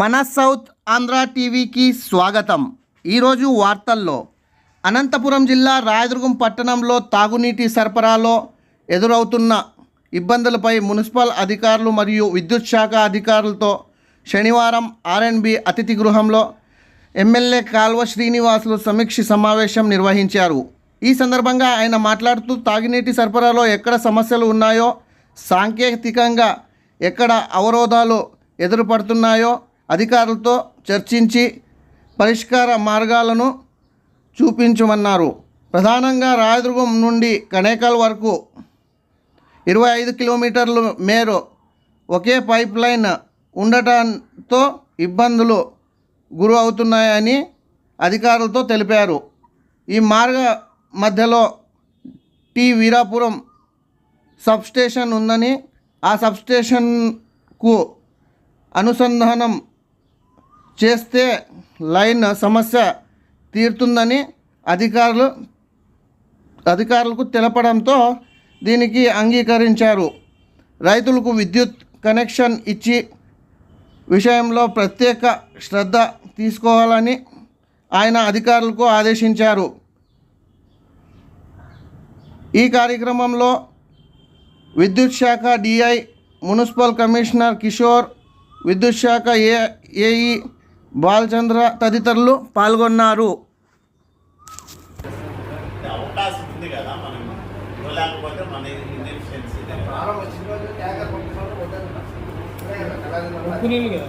మన సౌత్ ఆంధ్ర టీవీకి స్వాగతం. ఈరోజు వార్తల్లో అనంతపురం జిల్లా రాయదుర్గం పట్టణంలో తాగునీటి సరఫరాలో ఎదురవుతున్న ఇబ్బందులపై మున్సిపల్ అధికారులు మరియు విద్యుత్ శాఖ అధికారులతో శనివారం ఆర్ఎన్బి అతిథి గృహంలో ఎమ్మెల్యే కాల్వ శ్రీనివాసులు సమీక్ష సమావేశం నిర్వహించారు. ఈ సందర్భంగా ఆయన మాట్లాడుతూ తాగునీటి సరఫరాలో ఎక్కడ సమస్యలు ఉన్నాయో సాంకేతికంగా ఎక్కడ అవరోధాలు ఎదురుపడుతున్నాయో అధికారులతో చర్చించి పరిష్కార మార్గాలను చూపించమన్నారు. ప్రధానంగా రాయదుర్గం నుండి కనేకల్ వరకు ఇరవై ఐదు కిలోమీటర్ల మేర ఒకే పైప్ లైన్ ఉండటంతో ఇబ్బందులు గురి అవుతున్నాయని అధికారులతో తెలిపారు. ఈ మార్గ మధ్యలో టి వీరాపురం సబ్స్టేషన్ ఉందని ఆ సబ్స్టేషన్కు అనుసంధానం చేస్తే లైన్ సమస్య తీరుతుందని అధికారులు అధికారులకు తెలపడంతో దీనికి అంగీకరించారు. రైతులకు విద్యుత్ కనెక్షన్ ఇచ్చి విషయంలో ప్రత్యేక శ్రద్ధ తీసుకోవాలని ఆయన అధికారులకు ఆదేశించారు. ఈ కార్యక్రమంలో విద్యుత్ శాఖ డిఐ మున్సిపల్ కమిషనర్ కిషోర్ విద్యుత్ శాఖ ఏ ఏఈ బాలచంద్ర తదితరులు పాల్గొన్నారు. అవకాశం ఉంది కదా మనం ఇవ్వలేకపోతే మన ఇన్ఎఫిషియన్సీ ఉప్పు నీళ్ళు కదా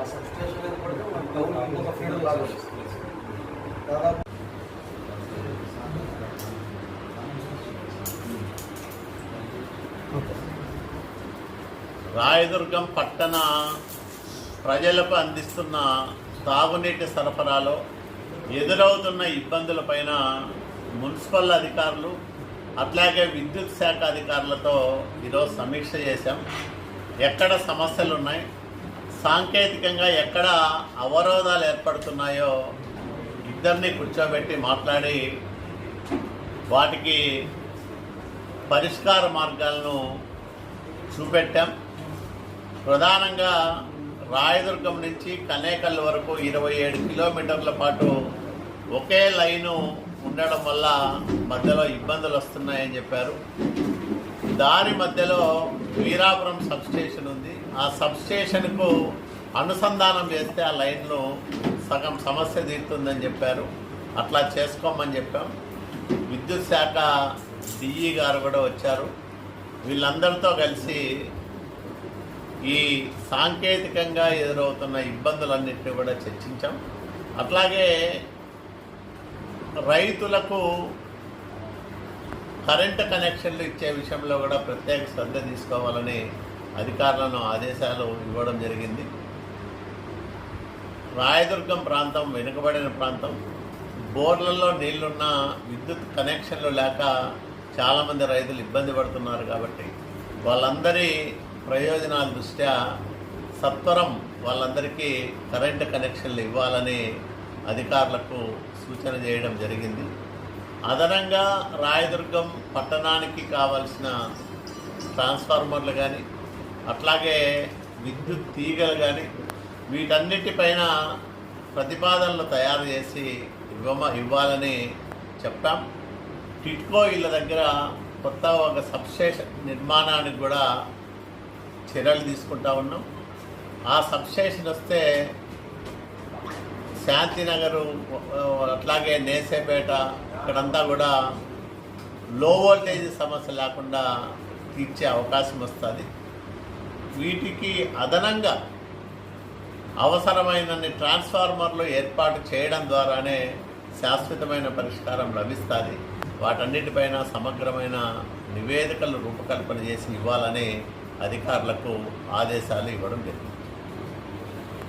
ఆ సబ్స్టేషన్ మీద పడితే మనకు టౌన్ ఇంకొక ఫ్రీడమ్ లాగా వస్తుంది. దాదాపు రాయదుర్గం పట్టణ ప్రజలకు అందిస్తున్న తాగునీటి సరఫరాలో ఎదురవుతున్న ఇబ్బందులపైన మున్సిపల్ అధికారులు అట్లాగే విద్యుత్ శాఖ అధికారులతో ఈరోజు సమీక్ష చేశాం. ఎక్కడ సమస్యలు ఉన్నాయి సాంకేతికంగా ఎక్కడ అవరోధాలు ఏర్పడుతున్నాయో ఇద్దరిని కూర్చోబెట్టి మాట్లాడి వాటికి పరిష్కార మార్గాలను చూపెట్టాం. ప్రధానంగా రాయదుర్గం నుంచి కనేకల్ వరకు ఇరవై ఏడు కిలోమీటర్ల పాటు ఒకే లైను ఉండడం వల్ల మధ్యలో ఇబ్బందులు వస్తున్నాయని చెప్పారు. దారి మధ్యలో వీరాపురం సబ్స్టేషన్ ఉంది. ఆ సబ్స్టేషన్కు అనుసంధానం చేస్తే ఆ లైన్లో సగం సమస్య తీరుతుందని చెప్పారు. అట్లా చేసుకోమని చెప్పాం. విద్యుత్ శాఖ డిఈ గారు కూడా వచ్చారు. వీళ్ళందరితో కలిసి ఈ సాంకేతికంగా ఎదురవుతున్న ఇబ్బందులన్నింటినీ కూడా చర్చించాం. అట్లాగే రైతులకు కరెంటు కనెక్షన్లు ఇచ్చే విషయంలో కూడా ప్రత్యేక శ్రద్ధ తీసుకోవాలని అధికారులను ఆదేశాలు ఇవ్వడం జరిగింది. రాయదుర్గం ప్రాంతం వెనుకబడిన ప్రాంతం. బోర్లలో నీళ్ళున్న విద్యుత్ కనెక్షన్లు లేక చాలామంది రైతులు ఇబ్బంది పడుతున్నారు కాబట్టి వాళ్ళందరి ప్రయోజనాల దృష్ట్యా సత్వరం వాళ్ళందరికీ కరెంటు కనెక్షన్లు ఇవ్వాలని అధికారులకు సూచన చేయడం జరిగింది. అదనంగా రాయదుర్గం పట్టణానికి కావలసిన ట్రాన్స్ఫార్మర్లు కానీ అట్లాగే విద్యుత్ తీగలు కానీ వీటన్నిటిపైన ప్రతిపాదనలు తయారు చేసి ఇవ్వమ ఇవ్వాలని చెప్పాం. టిట్కో ఇళ్ళ దగ్గర కొత్త ఒక సబ్స్టేషన్ నిర్మాణానికి కూడా చర్యలు తీసుకుంటా ఉన్నాం. ఆ సబ్స్టేషన్ వస్తే శాంతినగరు అట్లాగే నేసేపేట ఇక్కడంతా కూడా లో వోల్టేజ్ సమస్య లేకుండా తీర్చే అవకాశం వస్తుంది. వీటికి అదనంగా అవసరమైనన్ని ట్రాన్స్ఫార్మర్లు ఏర్పాటు చేయడం ద్వారానే శాశ్వతమైన పరిష్కారం లభిస్తుంది. వాటన్నిటిపైన సమగ్రమైన నివేదికలు రూపకల్పన చేసి ఇవ్వాలని అధికారులకు ఆదేశాలు ఇవ్వడం జరిగింది.